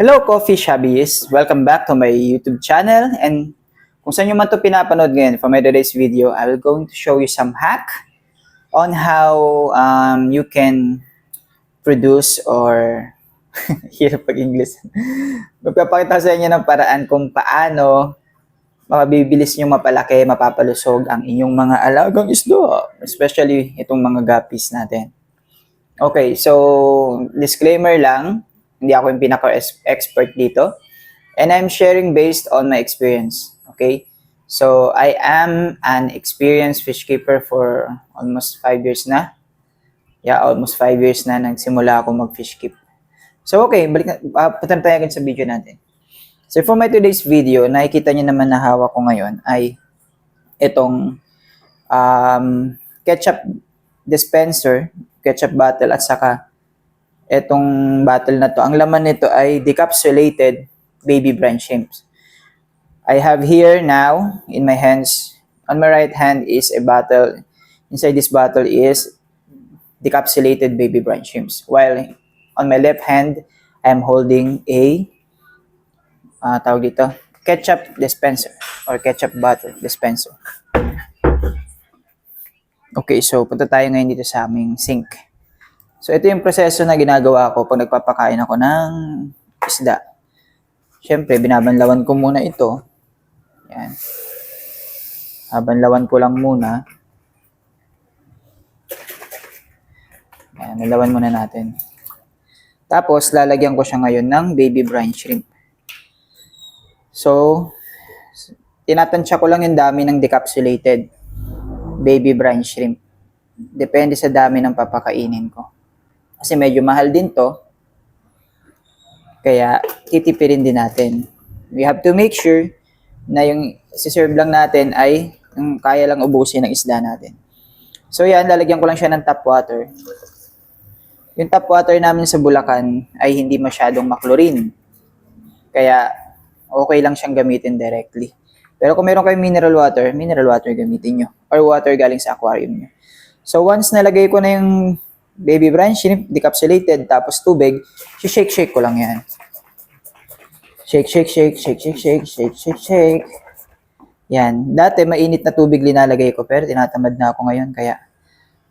Hello Coffee Shabbies! Welcome back to my YouTube channel and kung saan nyo man ito pinapanood ngayon for my today's video, I will going to show you some hack on how um, you can produce or hirap pag English. Magpapakita sa inyo ng paraan kung paano mabibilis nyo mapalaki, mapapalusog ang inyong mga alagang isda, especially itong mga guppies natin. Okay, so disclaimer lang, hindi ako yung pinaka-expert dito. And I'm sharing based on my experience. Okay? So, I am an experienced fish keeper for almost 5 years na. Yeah, almost 5 years na nagsimula ako mag-fish keep. So, okay, balik na, uh, punta na tayo sa video natin. So, for my today's video, nakikita niyo naman na hawak ko ngayon ay itong um, ketchup dispenser, ketchup bottle at saka etong bottle na to. Ang laman nito ay decapsulated baby brine shrimps. I have here now in my hands, on my right hand is a bottle. Inside this bottle is decapsulated baby brine shrimps. While on my left hand, I am holding a uh, tawag dito, ketchup dispenser or ketchup bottle dispenser. Okay, so punta tayo ngayon dito sa aming sink. So ito yung proseso na ginagawa ko pag nagpapakain ako ng isda. Siyempre, binabanlawan ko muna ito. Yan. Abanlawan ko lang muna. Yan, nalawan muna natin. Tapos, lalagyan ko siya ngayon ng baby brine shrimp. So, tinatansya ko lang yung dami ng decapsulated baby brine shrimp. Depende sa dami ng papakainin ko. Kasi medyo mahal din to. Kaya, titipirin din natin. We have to make sure na yung siserve lang natin ay yung kaya lang ubusin ng isda natin. So yan, lalagyan ko lang siya ng tap water. Yung tap water namin sa Bulacan ay hindi masyadong maklorin. Kaya, okay lang siyang gamitin directly. Pero kung meron kayong mineral water, mineral water gamitin nyo. Or water galing sa aquarium nyo. So once nalagay ko na yung baby brine shrimp, decapsulated, tapos tubig, shake-shake ko lang yan. Shake, shake, shake, shake, shake, shake, shake, shake, shake. Yan. Dati mainit na tubig linalagay ko, pero tinatamad na ako ngayon, kaya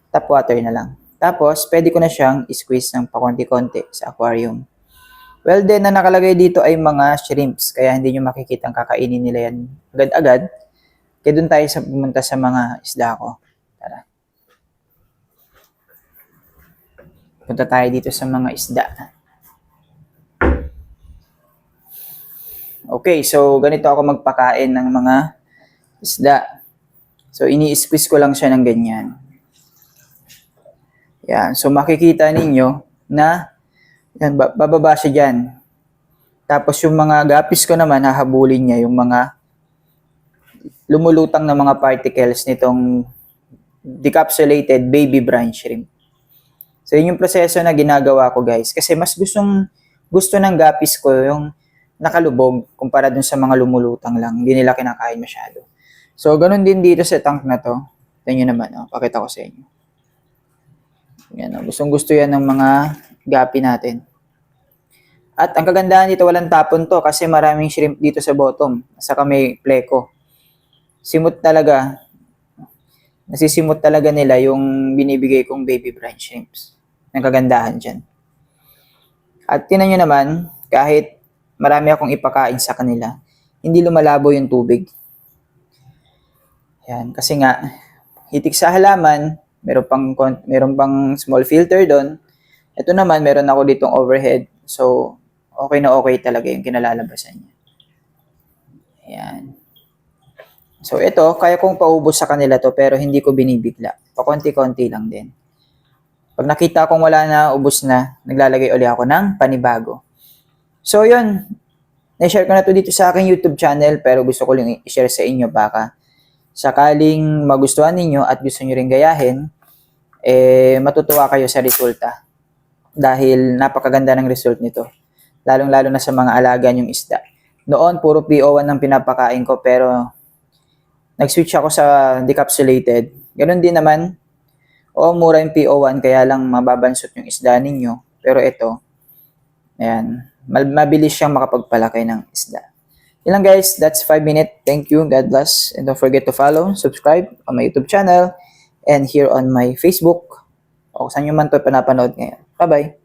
tap water na lang. Tapos, pwede ko na siyang squeeze ng pakonti-konti sa aquarium. Well, then, na nakalagay dito ay mga shrimps, kaya hindi nyo makikita ang kakainin nila yan agad-agad. Kaya doon tayo sa pumunta sa mga isda ko. Punta tayo dito sa mga isda. Okay, so ganito ako magpakain ng mga isda. So ini-squeeze ko lang siya ng ganyan. Yan, so makikita ninyo na yan, ba- bababa siya dyan. Tapos yung mga gapis ko naman, hahabulin niya yung mga lumulutang na mga particles nitong decapsulated baby brine shrimp. So yun yung proseso na ginagawa ko guys. Kasi mas gustong, gusto ng gapis ko yung nakalubog kumpara dun sa mga lumulutang lang. Hindi nila kinakain masyado. So, ganun din dito sa tank na to. Tingnan nyo naman, oh, pakita ko sa inyo. Yan, oh, gustong gusto yan ng mga gapi natin. At ang kagandahan dito, walang tapon to kasi maraming shrimp dito sa bottom. Saka may pleko. Simot talaga. Nasisimot talaga nila yung binibigay kong baby brine shrimps. Ang kagandahan dyan. At tinan nyo naman, kahit marami akong ipakain sa kanila, hindi lumalabo yung tubig. Yan, kasi nga, hitik sa halaman, meron pang, meron pang small filter doon. Ito naman, meron ako ditong overhead. So, okay na okay talaga yung kinalalabasan niya. Yan. So, ito, kaya kong paubos sa kanila to, pero hindi ko binibigla. Pakonti-konti lang din. Pag nakita kong wala na, ubos na, naglalagay uli ako ng panibago. So, yun. Na-share ko na to dito sa aking YouTube channel, pero gusto ko lang i-share sa inyo baka sakaling magustuhan ninyo at gusto nyo rin gayahin, eh, matutuwa kayo sa resulta. Dahil napakaganda ng result nito. Lalong-lalo na sa mga alaga yung isda. Noon, puro PO1 ang pinapakain ko, pero nag-switch ako sa decapsulated. Ganun din naman. Oo, mura yung PO1, kaya lang mababansot yung isda ninyo. Pero ito, ayan, mabilis siyang makapagpalaki ng isda. Yun lang guys, that's 5 minute. Thank you, God bless. And don't forget to follow, subscribe on my YouTube channel, and here on my Facebook, o saan nyo man to pinapanood ngayon. Bye-bye!